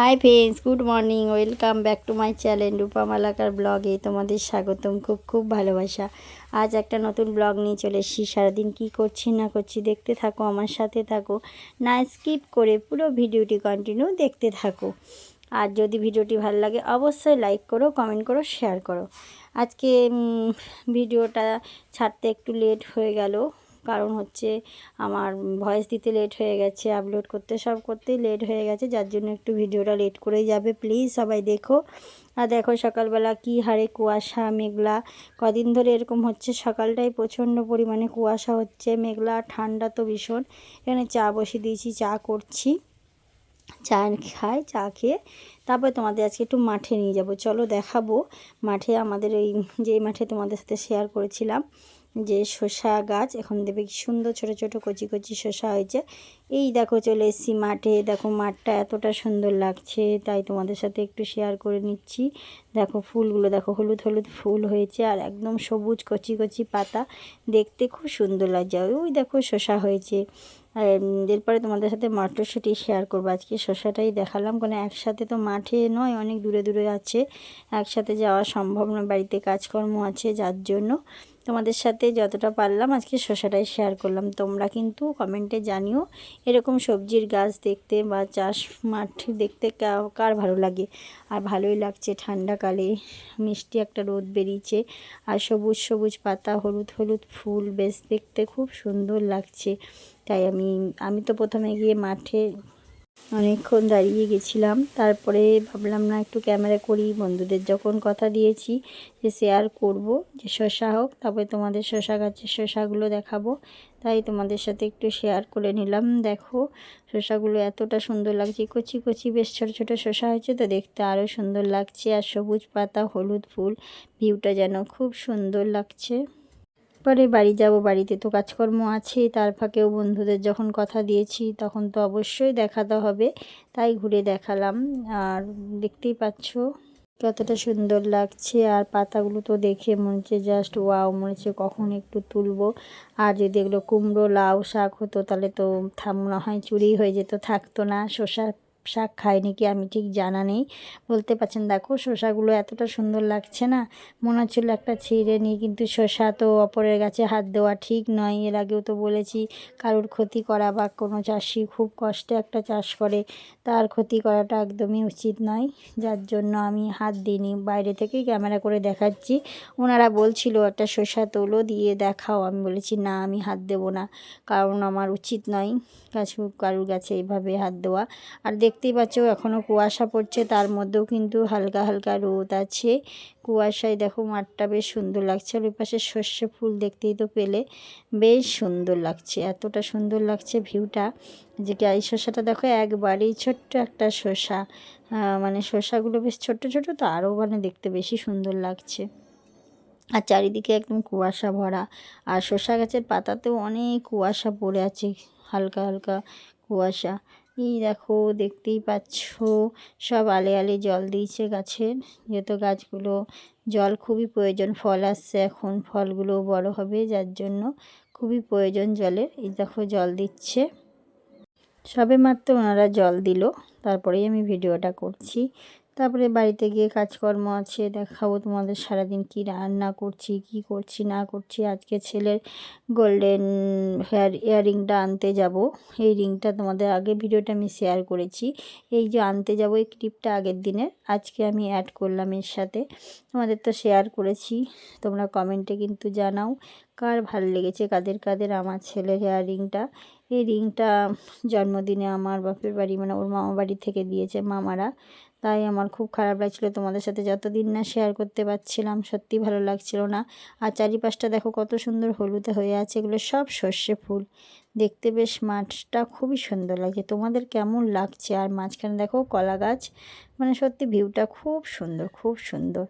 Hi friends good morning welcome back to my channel Rupa Malakar ব্লগে তোমাদের স্বাগতম। খুব খুব ভালোবাসা। আজ একটা নতুন ব্লগ নিয়ে চলে এসেছি। সারাদিন কী করছি না করছি দেখতে থাকো, আমার সাথে থাকো। না স্কিপ করে পুরো ভিডিওটি কন্টিনিউ দেখতে থাকো। আর যদি ভিডিওটি ভালো লাগে, অবশ্যই লাইক করো কমেন্ট করো শেয়ার করো। আজকে ভিডিওটা ছাড়তে একটু লেট হয়ে গেল। কারণ হচ্ছে আমার ভয়েস দিতে লেট হয়ে গেছে আপলোড করতে সব করতেই লেট হয়ে গেছে, যার জন্য একটু ভিডিওটা লেট করেই যাবে প্লিজ সবাই দেখো। আর দেখো সকালবেলা কি হারে কুয়াশা, মেঘলা, কদিন ধরে এরকম হচ্ছে, সকালটাই প্রচণ্ড পরিমাণে কুয়াশা হচ্ছে, মেঘলা ঠান্ডা তো ভীষণ। এখানে চা বসিয়ে দিয়েছি, চা করছি, চা খাই, চা খেয়ে তারপরে তোমাদের আজকে একটু মাঠে নিয়ে যাব। চলো দেখাবো, মাঠে আমাদের ওই যে মাঠে তোমাদের সাথে শেয়ার করেছিলাম যে শসা গাছ, এখন দেবে কি সুন্দর ছোট ছোট কচি কচি শসা হয়েছে। এই দেখো চলে এসেছি মাঠে। দেখো মাঠটা এতটা সুন্দর লাগছে, তাই তোমাদের সাথে একটু শেয়ার করে নিচ্ছি। দেখো ফুলগুলো, দেখো হলুদ হলুদ ফুল হয়েছে আর একদম সবুজ কচি কচি পাতা। দেখতে খুব সুন্দর লাগছে। ওই দেখো শসা হয়েছে। আর এরপরে তোমাদের সাথে মটরশুঁটি শেয়ার করব। আজকে শসাটাই দেখালাম। কারণ একসাথে তো মাঠে নয়, অনেক দূরে দূরে আছে। একসাথে যাওয়া সম্ভব নয়, বাড়িতে কাজকর্ম আছে, যার জন্য। তোমাদের সাথে যতটা পারলাম আজকে শসাটাই শেয়ার করলাম। তোমরা কিন্তু কমেন্টে জানিও এরকম সবজির গাছ দেখতে বা চাষ মাঠ দেখতে কার ভালো লাগে। আর ভালোই লাগছে ঠান্ডাকালে মিষ্টি একটা রোদ বেরিয়েছে আর সবুজ সবুজ পাতা, হলুদ হলুদ ফুল, বেশ দেখতে খুব সুন্দর লাগছে। তাই আমি আমি তো প্রথমে গিয়ে মাঠে অনেকক্ষণ দাঁড়িয়ে গেছিলাম। তারপরে ভাবলাম, না, একটু ক্যামেরা করি। বন্ধুদের যখন কথা দিয়েছি যে, শেয়ার করব, যে শসা হোক, তারপরে তোমাদের শসা গাছের শসাগুলো দেখাবো। তাই তোমাদের সাথে একটু শেয়ার করে নিলাম। দেখো শসাগুলো এতটা সুন্দর লাগছে। কচি কচি, বেশ ছোটো ছোটো শসা হয়েছে তো দেখতে আরও সুন্দর লাগছে। আর সবুজ পাতা, হলুদ ফুল, ভিউটা যেন খুব সুন্দর লাগছে। পরে বাড়ি যাব, বাড়িতে তো কাজকর্ম আছে, তার ফাঁকেও বন্ধুদের যখন কথা দিয়েছি, তখন তো অবশ্যই দেখাতে হবে, তাই ঘুরে দেখালাম। আর দেখতেই পাচ্ছ, কতটা সুন্দর লাগছে, আর পাতাগুলো তো দেখে মনে হচ্ছে জাস্ট ওয়াও মনে হচ্ছে কখন একটু তুলবো। আর যদি এগুলো কুমড়ো, লাউ শাক হতো, তাহলে তো থাম, মনে হয় চুরি হয়ে যেত, থাকতো না, শসা শাক খায় নাকি আমি ঠিক জানা নেই। বলতে পারছেন, দেখো শসাগুলো এতটা সুন্দর লাগছে না। মনে হচ্ছিল একটা ছিঁড়ে নিই, কিন্তু শসা তো অপরের গাছে হাত দেওয়া ঠিক নয়। এর আগেও তো বলেছি, কারোর ক্ষতি করা বা কোনো চাষি খুব কষ্টে একটা চাষ করে, তার ক্ষতি করাটা একদমই উচিত নয়। যার জন্য আমি হাত দিইনি। বাইরে থেকেই ক্যামেরা করে দেখাচ্ছি। ওনারা বলছিল, একটা শসা তোলো, দিয়ে দেখাও। আমি বলেছি, না, আমি হাত দেবো না, কারণ আমার উচিত নয় গাছ কারুর গাছে এইভাবে হাত দেওয়া। আর দেখতেই পাচ্ছ এখনও কুয়াশা পড়ছে, তার মধ্যেও কিন্তু হালকা হালকা রোদ আছে। কুয়াশায় দেখো মাঠটা বেশ সুন্দর লাগছে, আর ওই পাশে সর্ষে ফুল দেখতেই তো পেলে, বেশ সুন্দর লাগছে, এতটা সুন্দর লাগছে ভিউটা যে কি, এই শসাটা দেখো একবারেই ছোট্ট একটা শসা মানে শসাগুলো বেশ ছোট ছোট তো আরও মানে দেখতে বেশি সুন্দর লাগছে। আর চারিদিকে একদম কুয়াশা ভরা, আর শসা গাছের পাতাতেও অনেক কুয়াশা পড়ে আছে, হালকা হালকা কুয়াশা। এই দেখো, দেখতেই পাচ্ছ, সব আলে আলে জল দিয়েছে গাছের। যেহেতু গাছগুলো, জল খুবই প্রয়োজন, ফল আসছে এখন, ফলগুলো বড় হবে, যার জন্য খুবই প্রয়োজন জলের। এই দেখো, জল দিচ্ছে। সবে মাত্র ওনারা জল দিল, তারপরেই আমি ভিডিওটা করছি। তারপরে বাড়িতে গিয়ে কাজকর্ম আছে, দেখাবো তোমাদের সারাদিন কি রান্না করছি, কি করছি, না করছি। আজকে ছেলের গোল্ডেন হেয়ার ইয়াররিংটা আনতে যাব। এই রিংটা তোমাদের আগে ভিডিওটা আমি শেয়ার করেছি। এই যে আনতে যাব এই ক্লিপটা আগের দিনের, আজকে আমি অ্যাড করলাম এর সাথে। তোমাদের তো শেয়ার করেছি, তোমরা কমেন্টে কিন্তু জানাও কার ভালো লেগেছে, কাদের কাদের আমার ছেলের হেয়ার রিংটা এই রিংটা জন্মদিনে আমার বাপের বাড়ি মানে ওর মামা বাড়ি থেকে দিয়েছে মামারা। তাই আমার খুব খারাপ লাগছিল তোমাদের সাথে যতদিন না শেয়ার করতে পারছিলাম সত্যি ভালো লাগছিল না। আর চারিপাশটা দেখো কত সুন্দর হলুদে হয়ে আছে, এগুলো সব সর্ষে ফুল। দেখতে বেশ মাঠটা খুবই সুন্দর লাগে তোমাদের কেমন লাগছে? আর মাঝখানে দেখো কলা গাছ মানে সত্যি ভিউটা খুব সুন্দর খুব সুন্দর।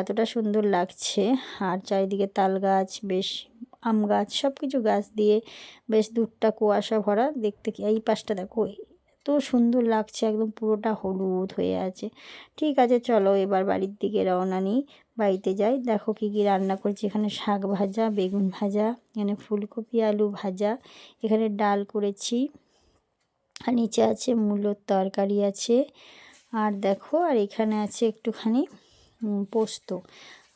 এতটা সুন্দর লাগছে। আর চারিদিকে তাল গাছ, বেশ আম গাছ সব কিছু গাছ দিয়ে বেশ দূরটা কুয়াশা ভরা। দেখতে কি এই পাশটা দেখো এত সুন্দর লাগছে, একদম পুরোটা হলুদ হয়ে আছে। ঠিক আছে, চলো এবার বাড়ির দিকে রওনা নিই, বাড়িতে যাই। দেখো কী কী রান্না করছি। এখানে শাক ভাজা, বেগুন ভাজা, এখানে ফুলকপি, আলু ভাজা, এখানে ডাল করেছি, আর নিচে আছে মূলোর তরকারি আছে। আর দেখো, আর এখানে আছে একটুখানি পোস্ত।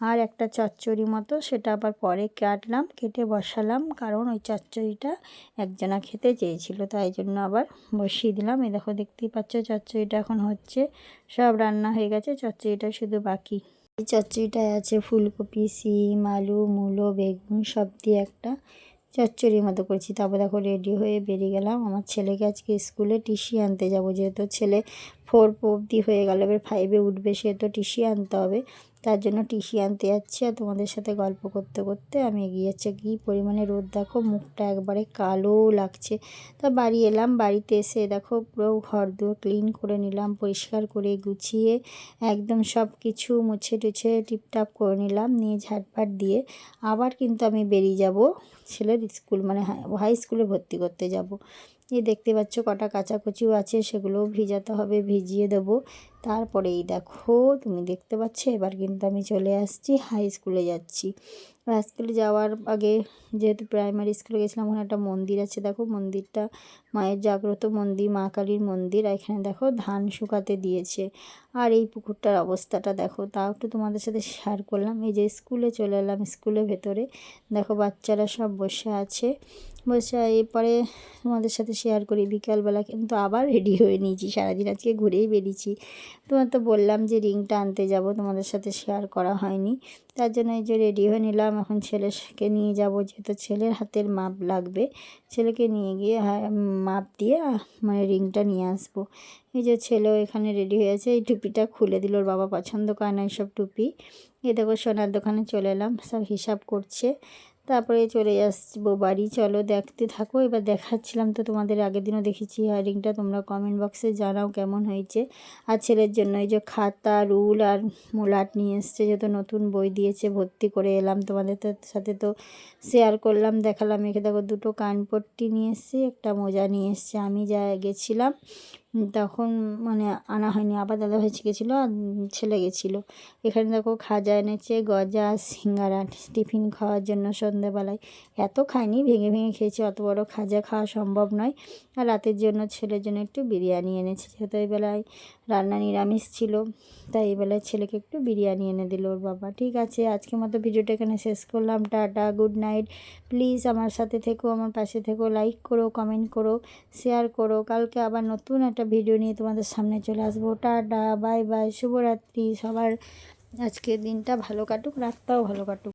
আর একটা চচ্চড়ি মতো, সেটা আবার পরে কাটলাম, কেটে বসালাম, কারণ ওই চচ্চড়িটা একজনা খেতে চেয়েছিল, তাই জন্য আবার বসিয়ে দিলাম। এই দেখো, দেখতেই পাচ্ছ চচ্চড়িটা এখন হচ্ছে, সব রান্না হয়ে গেছে, চচ্চড়িটা শুধু বাকি। এই চচ্চড়িটায় আছে ফুলকপি, সিম, আলু, মূলো, বেগুন, সব দিয়ে একটা চচ্চড়ির মতো করছি। তারপর দেখো, রেডি হয়ে বেরিয়ে গেলাম। আমার ছেলেকে আজকে স্কুলে টিসি আনতে যাব, যেহেতু ছেলে ফোর অবধি হয়ে গেল, এবার ফাইভে উঠবে, সে তো টিসি আনতে হবে। তার জন্য টিসি আনতে যাচ্ছি আর তোমাদের সাথে গল্প করতে করতে আমি এগিয়ে যাচ্ছি। কী পরিমাণে রোদ দেখো, মুখটা একবারে কালো লাগছে। তা বাড়ি এলাম, বাড়িতে এসে দেখো পুরো ঘর দুয়ার ক্লিন করে নিলাম, পরিষ্কার করে গুছিয়ে একদম সব কিছু মুছে টুছে টিপটাপ করে নিলাম, নিয়ে ঝাটপাট দিয়ে আবার কিন্তু আমি বেরিয়ে যাব ছেলের স্কুল মানে হাই স্কুলে ভর্তি করতে যাব। এই দেখতে পাচ্ছ কটা কাচাকুচিও আছে, সেগুলোও ভিজাতে হবে, ভিজিয়ে দেবো। তারপরে এই দেখো, তুমি দেখতে পাচ্ছ, এবার কিন্তু আমি চলে আসছি হাই স্কুলে যাচ্ছি। হাই স্কুলে যাওয়ার আগে যেহেতু প্রাইমারি স্কুলে গেছিলাম, ওখানে একটা মন্দির আছে, দেখো, মন্দিরটা মায়ের জাগ্রত মন্দির, মা কালীর মন্দির, আর এখানে দেখো, ধান শুকাতে দিয়েছে। আর এই পুকুরটার অবস্থাটা দেখো, তাও একটু তোমাদের সাথে শেয়ার করলাম। এই যে স্কুলে চলে এলাম স্কুলের ভেতরে, দেখো, বাচ্চারা সব বসে আছে। বসে এরপরে তোমাদের সাথে শেয়ার করি, বিকালবেলা কিন্তু আবার রেডি হয়ে নিয়েছি, সারাদিন আজকে ঘুরেই বেরিয়েছি তোমার তো বললাম যে রিংটা আনতে যাব, তোমাদের সাথে শেয়ার করা হয়নি। তার জন্য এই যে রেডি হয়ে নিলাম, এখন ছেলেকে নিয়ে যাব, যেহেতু ছেলের হাতের মাপ লাগবে। ছেলেকে নিয়ে গিয়ে মাপ দিয়ে মানে রিংটা নিয়ে আসব। এই যে ছেলেও এখানে রেডি হয়েছে এই টুপিটা খুলে দিল, ওর বাবা পছন্দ করে না এইসব টুপি। এ দেখো সোনার দোকানে চলে এলাম, সব হিসাব করছে। তারপরে চলে আসব বাড়ি। চলো দেখতে থাকো। এবার দেখাচ্ছিলাম তো তোমাদের, আগের দিনও দেখেছি ইয়ারিংটা তোমরা কমেন্ট বক্সে জানাও কেমন হয়েছে। আর ছেলের জন্য এই যে খাতা, রুল আর মোলাট নিয়ে এসছে, যেহেতু নতুন বই দিয়েছে, ভর্তি করে এলাম তোমাদের সাথে তো শেয়ার করলাম, দেখালাম। একে দেখো দুটো কানপট্টি নিয়ে এসছে, একটা মোজা নিয়ে এসছে। আমি যা গেছিলাম তখন মানে আনা হয়নি, আবার দাদা দাদাভাই গেছিল আর ছেলে গেছিল। এখানে দেখো খাজা এনেছে, গজা, সিঙ্গারা, টিফিন খাওয়ার জন্য সন্ধ্যেবেলায় এত খাইনি ভেঙে ভেঙে খেয়েছি, অত বড় খাজা খাওয়া সম্ভব নয়। আর রাতের জন্য ছেলের জন্য একটু বিরিয়ানি এনেছে, যেহেতু এই বেলায় রান্না নিরামিষ ছিল, তাই এই বেলায় ছেলেকে একটু বিরিয়ানি এনে দিল ওর বাবা। ঠিক আছে, আজকের মতো ভিডিওটা এখানে শেষ করলাম, টাটা, গুড নাইট। প্লিজ আমার সাথে থেকো, আমার পাশে থেকো, লাইক করো, কমেন্ট করো, শেয়ার করো। কালকে আবার নতুন একটা ভিডিও নিয়ে তোমাদের সামনে চলে আসব। টাটা, বাই বাই, শুভরাত্রি। সবার আজকের দিনটা ভালো কাটুক, রাতটাও ভালো কাটুক।